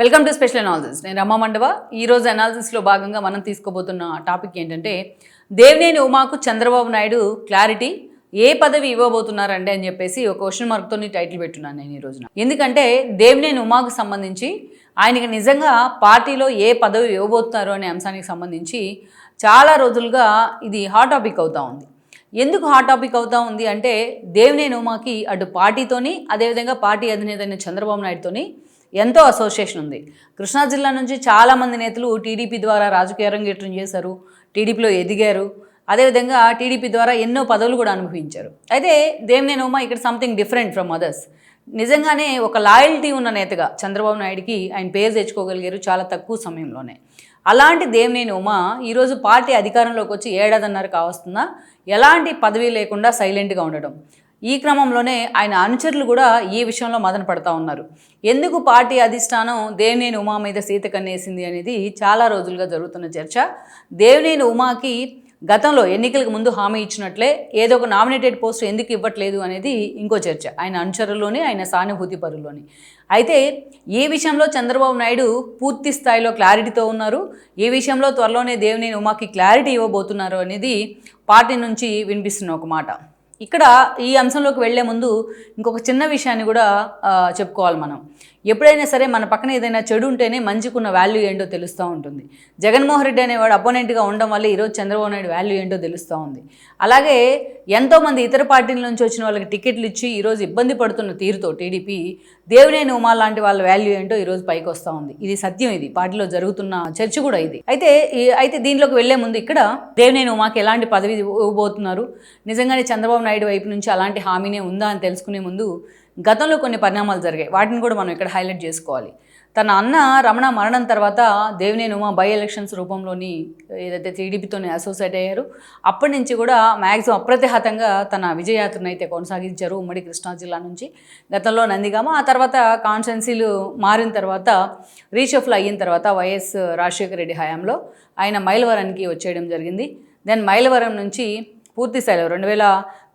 Welcome to special analysis నేను రమా మండవ. ఈ రోజు అనాలిసిస్లో భాగంగా మనం తీసుకోబోతున్న టాపిక్ ఏంటంటే దేవినేని ఉమాకు చంద్రబాబు నాయుడు క్లారిటీ ఏ పదవి ఇవ్వబోతున్నారండి అని చెప్పేసి ఒక క్వశ్చన్ మార్క్తో టైటిల్ పెట్టున్నాను నేను ఈ రోజున. ఎందుకంటే దేవినేని ఉమాకు సంబంధించి ఆయనకి నిజంగా పార్టీలో ఏ పదవి ఇవ్వబోతున్నారు అనే అంశానికి సంబంధించి చాలా రోజులుగా ఇది హాట్ టాపిక్ అవుతూ ఉంది. ఎందుకు హాట్ టాపిక్ అవుతూ ఉంది అంటే దేవినేని ఉమాకి అటు పార్టీతోని అదేవిధంగా పార్టీ అధినేత అయిన చంద్రబాబు నాయుడుతోని ఎంతో అసోసియేషన్ ఉంది. కృష్ణా జిల్లా నుంచి చాలామంది నేతలు టీడీపీ ద్వారా రాజకీయ రంగేట్రం చేశారు టీడీపీలో ఎదిగారు. అదేవిధంగా టీడీపీ ద్వారా ఎన్నో పదవులు కూడా అనుభవించారు. అయితే దేవినేని ఉమా ఇక్కడ సంథింగ్ డిఫరెంట్ ఫ్రమ్ అదర్స్ నిజంగానే ఒక లాయల్టీ ఉన్న నేతగా చంద్రబాబు నాయుడికి ఆయన పేరు తెచ్చుకోగలిగారు చాలా తక్కువ సమయంలోనే. అలాంటి దేవినేని ఉమా ఈరోజు పార్టీ అధికారంలోకి వచ్చి ఏడాదిన్నర కావస్తున్నా ఎలాంటి పదవి లేకుండా సైలెంట్గా ఉండడం. ఈ క్రమంలోనే ఆయన అనుచరులు కూడా ఈ విషయంలో మదన పడతా ఉన్నారు. ఎందుకు పార్టీ అధిష్టానం దేవినేని ఉమా మీద సీత కన్నేసింది అనేది చాలా రోజులుగా జరుగుతున్న చర్చ. దేవినేని ఉమాకి గతంలో ఎన్నికలకు ముందు హామీ ఇచ్చినట్లే ఏదో ఒక నామినేటెడ్ పోస్ట్ ఎందుకు ఇవ్వట్లేదు అనేది ఇంకో చర్చ. ఆయన అనుచరుల్లోనే ఆయన సానుభూతి పరుల్లోని. అయితే ఈ విషయంలో చంద్రబాబు నాయుడు పూర్తి స్థాయిలో క్లారిటీతో ఉన్నారు. ఈ విషయంలో త్వరలోనే దేవినేని ఉమాకి క్లారిటీ ఇవ్వబోతున్నారు అనేది పార్టీ నుంచి వినిపిస్తున్న ఒక మాట. ఇక్కడ ఈ అంశంలోకి వెళ్ళే ముందు ఇంకొక చిన్న విషయాన్ని కూడా చెప్పుకోవాలి మనం. ఎప్పుడైనా సరే మన పక్కన ఏదైనా చెడు ఉంటేనే మంచికున్న వాల్యూ ఏంటో తెలుస్తూ ఉంటుంది. జగన్మోహన్ రెడ్డి అనేవాడు అపోనెంట్గా ఉండడం వల్ల ఈరోజు చంద్రబాబు నాయుడు వాల్యూ ఏంటో తెలుస్తూ ఉంది. అలాగే ఎంతోమంది ఇతర పార్టీల నుంచి వచ్చిన వాళ్ళకి టికెట్లు ఇచ్చి ఈరోజు ఇబ్బంది పడుతున్న తీరుతో టీడీపీ దేవినేని ఉమా లాంటి వాళ్ళ వాల్యూ ఏంటో ఈరోజు పైకి వస్తూ ఉంది. ఇది సత్యం ఇది. పార్టీలో జరుగుతున్న చర్చ కూడా ఇది. అయితే అయితే దీనిలోకి వెళ్ళే ముందు ఇక్కడ దేవినేని ఉమాకి ఎలాంటి పదవి ఇవ్వబోతున్నారు? నిజంగానే చంద్రబాబు నాయుడు వైపు నుంచి అలాంటి హామీనే ఉందా అని తెలుసుకునే ముందు గతంలో కొన్ని పరిణామాలు జరిగాయి. వాటిని కూడా మనం ఇక్కడ హైలైట్ చేసుకోవాలి. తన అన్న రమణ మరణం తర్వాత దేవినేని ఉమా బై ఎలక్షన్స్ రూపంలోని ఏదైతే టీడీపీతోనే అసోసియేట్ అయ్యారు అప్పటి నుంచి కూడా మ్యాక్సిమం అప్రతిహతంగా తన విజయయాత్రను అయితే కొనసాగించారు ఉమ్మడి కృష్ణా జిల్లా నుంచి. గతంలో నందిగామ ఆ తర్వాత కాన్స్టెన్సీలు మారిన తర్వాత రీషఫ్ల్ అయిన తర్వాత వైఎస్ రాజశేఖర రెడ్డి హయాంలో ఆయన మైలవరానికి వచ్చేయడం జరిగింది. దెన్ మైలవరం నుంచి పూర్తి స్థాయిలో రెండు వేల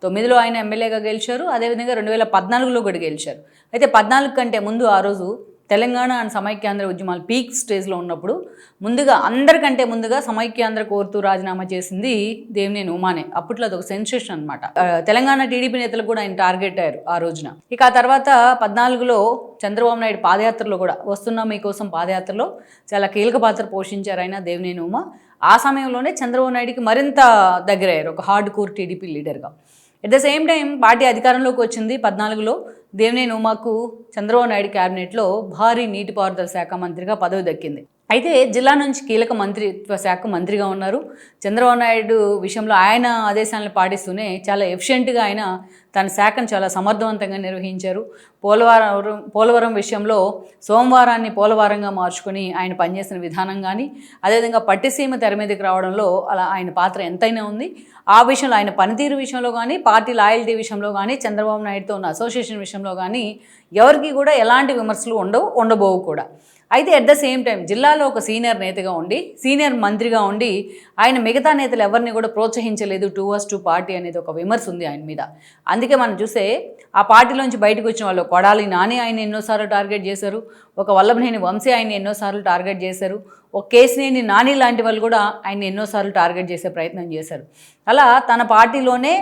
తొమ్మిదిలో ఆయన ఎమ్మెల్యేగా గెలిచారు అదేవిధంగా రెండు వేల పద్నాలుగులో కూడా గెలిచారు. అయితే పద్నాలుగు కంటే ముందు ఆ రోజు తెలంగాణ అండ్ సమైక్యాంధ్ర ఉద్యమాలు పీక్ స్టేజ్లో ఉన్నప్పుడు ముందుగా అందరికంటే ముందుగా సమైక్యాంధ్ర కోరుతూ రాజీనామా చేసింది దేవినేని ఉమానే. అప్పట్లో అదొక సెన్సేషన్ అనమాట తెలంగాణ టీడీపీ నేతలు కూడా ఆయన టార్గెట్ అయ్యారు ఆ రోజున. ఇక ఆ తర్వాత పద్నాలుగులో చంద్రబాబు నాయుడు పాదయాత్రలో కూడా వస్తున్నాం మీకోసం పాదయాత్రలో చాలా కీలక పాత్ర పోషించారు ఆయన దేవినేని ఉమా. ఆ సమయంలోనే చంద్రబాబు నాయుడికి మరింత దగ్గరయ్యారు ఒక హార్డ్ కోర్ టీడీపీ లీడర్గా. At the same time party అధికారంలోకి వచ్చింది పద్నాలుగులో. దేవినేని ఉమాకు చంద్రబాబు నాయుడు క్యాబినెట్లో భారీ నీటిపారుదల శాఖ మంత్రిగా పదవి దక్కింది. అయితే జిల్లా నుంచి కీలక మంత్రిత్వ శాఖ మంత్రిగా ఉన్నారు. చంద్రబాబు నాయుడు విషయంలో ఆయన ఆదేశాలను పాటిస్తూనే చాలా ఎఫిషియెంట్గా ఆయన తన శాఖను చాలా సమర్థవంతంగా నిర్వహించారు. పోలవరం పోలవరం విషయంలో సోమవారాన్ని పోలవరంగా మార్చుకొని ఆయన పనిచేసిన విధానం కానీ అదేవిధంగా పట్టిసీమ తెర మీదకి రావడంలో అలా ఆయన పాత్ర ఎంతైనా ఉంది. ఆ విషయంలో ఆయన పనితీరు విషయంలో కానీ పార్టీ లాయల్టీ విషయంలో కానీ చంద్రబాబు నాయుడుతో ఉన్న అసోసియేషన్ విషయంలో కానీ ఎవరికి కూడా ఎలాంటి విమర్శలు ఉండవు ఉండబోవు కూడా. అయితే అట్ ద సేమ్ టైం జిల్లాలో ఒక సీనియర్ నేతగా ఉండి సీనియర్ మంత్రిగా ఉండి ఆయన మిగతా నేతలు ఎవరిని కూడా ప్రోత్సహించలేదు టూ వర్స్ టూ పార్టీ అనేది ఒక విమర్శ ఉంది ఆయన మీద. అందుకే మనం చూస్తే ఆ పార్టీలోంచి బయటకు వచ్చిన వాళ్ళు కొడాలి నాని ఆయన ఎన్నోసార్లు టార్గెట్ చేశారు ఒక వల్లభనేని వంశీ ఆయన ఎన్నోసార్లు టార్గెట్ చేశారు ఒక కేసినేని నాని లాంటి వాళ్ళు కూడా ఆయన ఎన్నోసార్లు టార్గెట్ చేసే ప్రయత్నం చేశారు. అలా తన పార్టీలోనే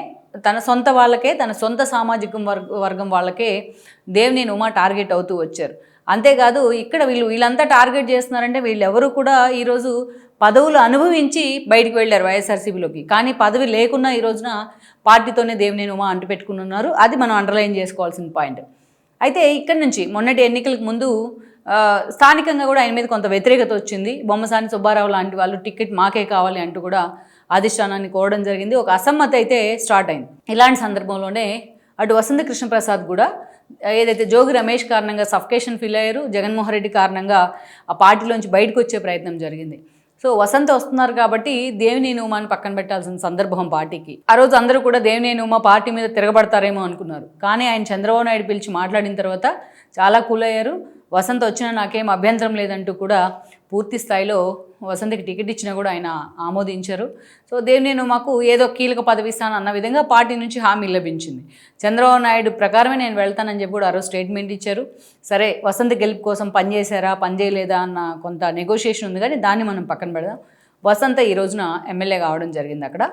తన సొంత వాళ్ళకే తన సొంత సామాజిక వర్గ వర్గం వాళ్ళకే దేవినేని ఉమా టార్గెట్ అవుతూ వచ్చారు. అంతేకాదు ఇక్కడ వీళ్ళు వీళ్ళంతా టార్గెట్ చేస్తున్నారంటే వీళ్ళెవరూ కూడా ఈరోజు పదవులు అనుభవించి బయటికి వెళ్ళారు వైఎస్ఆర్సీపీలోకి. కానీ పదవి లేకున్నా ఈ రోజున పార్టీతోనే దేవినేని ఉమా అంటుపెట్టుకుని ఉన్నారు అది మనం అండర్లైన్ చేసుకోవాల్సిన పాయింట్ అయితే ఇక్కడ నుంచి మొన్నటి ఎన్నికలకు ముందు స్థానికంగా కూడా ఆయన మీద కొంత వ్యతిరేకత వచ్చింది. బొమ్మసాని సుబ్బారావు లాంటి వాళ్ళు టికెట్ మాకే కావాలి అంటూ కూడా అధిష్టానాన్ని కోరడం జరిగింది. ఒక అసమ్మతి అయితే స్టార్ట్ అయింది. ఇలాంటి సందర్భంలోనే అటు వసంత కృష్ణప్రసాద్ కూడా ఏదైతే జోగి రమేష్ కారణంగా సఫకేషన్ ఫీల్ అయ్యారు జగన్మోహన్ రెడ్డి కారణంగా ఆ పార్టీలోంచి బయటకు వచ్చే ప్రయత్నం జరిగింది. సో వసంత వస్తున్నారు కాబట్టి దేవినేని ఉమాని పక్కన పెట్టాల్సిన సందర్భం పార్టీకి. ఆ రోజు అందరూ కూడా దేవినేని ఉమా పార్టీ మీద తిరగబడతారేమో అనుకున్నారు. కానీ ఆయన చంద్రబాబు నాయుడు పిలిచి మాట్లాడిన తర్వాత చాలా కూల్ అయ్యారు వసంత వచ్చినా నాకేం అభ్యంతరం లేదంటూ కూడా పూర్తి స్థాయిలో వసంతకి టికెట్ ఇచ్చినా కూడా ఆయన ఆమోదించారు. సో దేవ్ నేను మాకు ఏదో కీలక పదవి ఇస్తాను అన్న విధంగా పార్టీ నుంచి హామీ లభించింది. చంద్రబాబు నాయుడు ప్రకారమే నేను వెళ్తానని చెప్పి కూడా ఆ రోజు స్టేట్మెంట్ ఇచ్చారు. సరే వసంత గెలుపు కోసం పనిచేశారా పనిచేయలేదా అన్న కొంత నెగోషియేషన్ ఉంది కానీ దాన్ని మనం పక్కన పెడదాం. వసంత ఈ రోజున ఎమ్మెల్యే కావడం జరిగింది అక్కడ.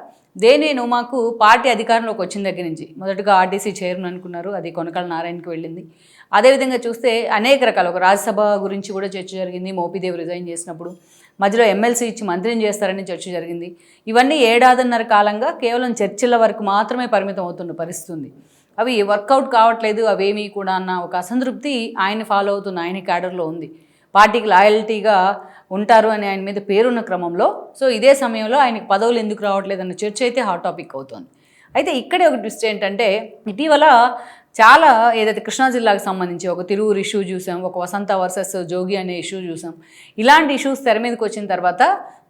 దేనేను మాకు పార్టీ అధికారంలోకి వచ్చిన దగ్గర నుంచి మొదటగా ఆర్టీసీ చైర్మన్ అనుకున్నారు అది కొనకళ్ళ నారాయణకి వెళ్ళింది. అదేవిధంగా చూస్తే అనేక రకాల ఒక రాజ్యసభ గురించి కూడా చర్చ జరిగింది మోపిదేవి రిజైన్ చేసినప్పుడు. మధ్యలో ఎమ్మెల్సీ ఇచ్చి మంత్రిని చేస్తారని చర్చ జరిగింది. ఇవన్నీ ఏడాదిన్నర కాలంగా కేవలం చర్చల వరకు మాత్రమే పరిమితం అవుతున్న పరిస్థితి ఉంది అవి వర్కౌట్ కావట్లేదు అవేమీ కూడా అన్న ఒక అసంతృప్తి ఆయన ఫాలో అవుతున్న ఆయన క్యాడర్లో ఉంది. పార్టీకి లాయల్టీగా ఉంటారు అని ఆయన మీద పేరున్న క్రమంలో సో ఇదే సమయంలో ఆయనకి పదవులు ఎందుకు రావట్లేదు అన్న చర్చ అయితే హాట్ టాపిక్ అవుతుంది. అయితే ఇక్కడే ఒక ట్విస్ట్ ఏంటంటే ఇటీవల చాలా ఏదైతే కృష్ణా జిల్లాకు సంబంధించి ఒక తిరువురు ఇష్యూ చూసాం ఒక వసంత వర్సెస్ జోగి అనే ఇష్యూ చూసాం. ఇలాంటి ఇష్యూస్ తెర మీదకి వచ్చిన తర్వాత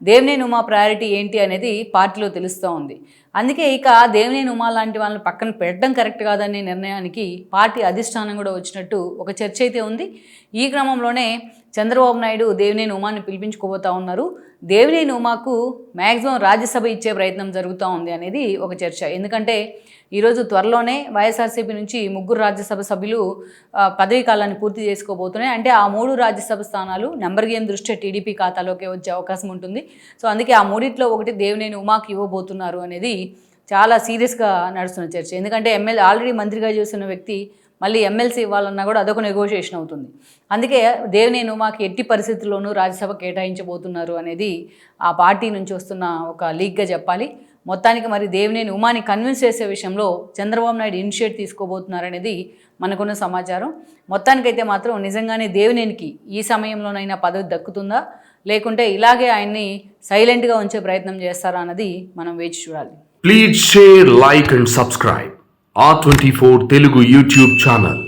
దేవినేని ఉమా ప్రయారిటీ ఏంటి అనేది పార్టీలో తెలుస్తూ ఉంది. అందుకే ఇక దేవినేని ఉమా లాంటి వాళ్ళని పక్కన పెట్టడం కరెక్ట్ కాదనే నిర్ణయానికి పార్టీ అధిష్టానం కూడా వచ్చినట్టు ఒక చర్చ అయితే ఉంది. ఈ క్రమంలోనే చంద్రబాబు నాయుడు దేవినేని ఉమాని పిలిపించుకోబోతా ఉన్నారు. దేవినేని ఉమాకు మ్యాక్సిమం రాజ్యసభ ఇచ్చే ప్రయత్నం జరుగుతూ ఉంది అనేది ఒక చర్చ. ఎందుకంటే ఈరోజు త్వరలోనే వైఎస్ఆర్సీపీ నుంచి ముగ్గురు రాజ్యసభ సభ్యులు పదవీ కాలాన్ని పూర్తి చేసుకోబోతున్నాయి. అంటే ఆ మూడు రాజ్యసభ స్థానాలు నెంబర్ గేమ్ దృష్ట్యా టీడీపీ ఖాతాలోకి వచ్చే అవకాశం ఉంటుంది. సో అందుకే ఆ మూడిట్లో ఒకటి దేవినేని ఉమాకి ఇవ్వబోతున్నారు అనేది చాలా సీరియస్గా నడుస్తున్న చర్చ. ఎందుకంటే ఎమ్మెల్యే ఆల్రెడీ మంత్రిగా చేస్తున్న వ్యక్తి మళ్ళీ ఎమ్మెల్సీ ఇవ్వాలన్నా కూడా అదొక నెగోషియేషన్ అవుతుంది. అందుకే దేవినేను మాకు ఎట్టి పరిస్థితుల్లోనూ రాజ్యసభ కేటాయించబోతున్నారు అనేది ఆ పార్టీ నుంచి వస్తున్న ఒక లీగ్గా చెప్పాలి. మొత్తానికి మరి దేవినేని ఉమాని కన్విన్స్ చేసే విషయంలో చంద్రబాబు నాయుడు ఇనిషియేట్ తీసుకోబోతున్నారనేది మనకున్న సమాచారం. మొత్తానికైతే మాత్రం నిజంగానే దేవినేనికి ఈ సమయంలోనైనా పదవి దక్కుతుందా? లేకుంటే ఇలాగే ఆయన్ని సైలెంట్గా ఉంచే ప్రయత్నం చేస్తారా అన్నది మనం వేచి చూడాలి. Please share like and subscribe ఆ twenty four Telugu YouTube channel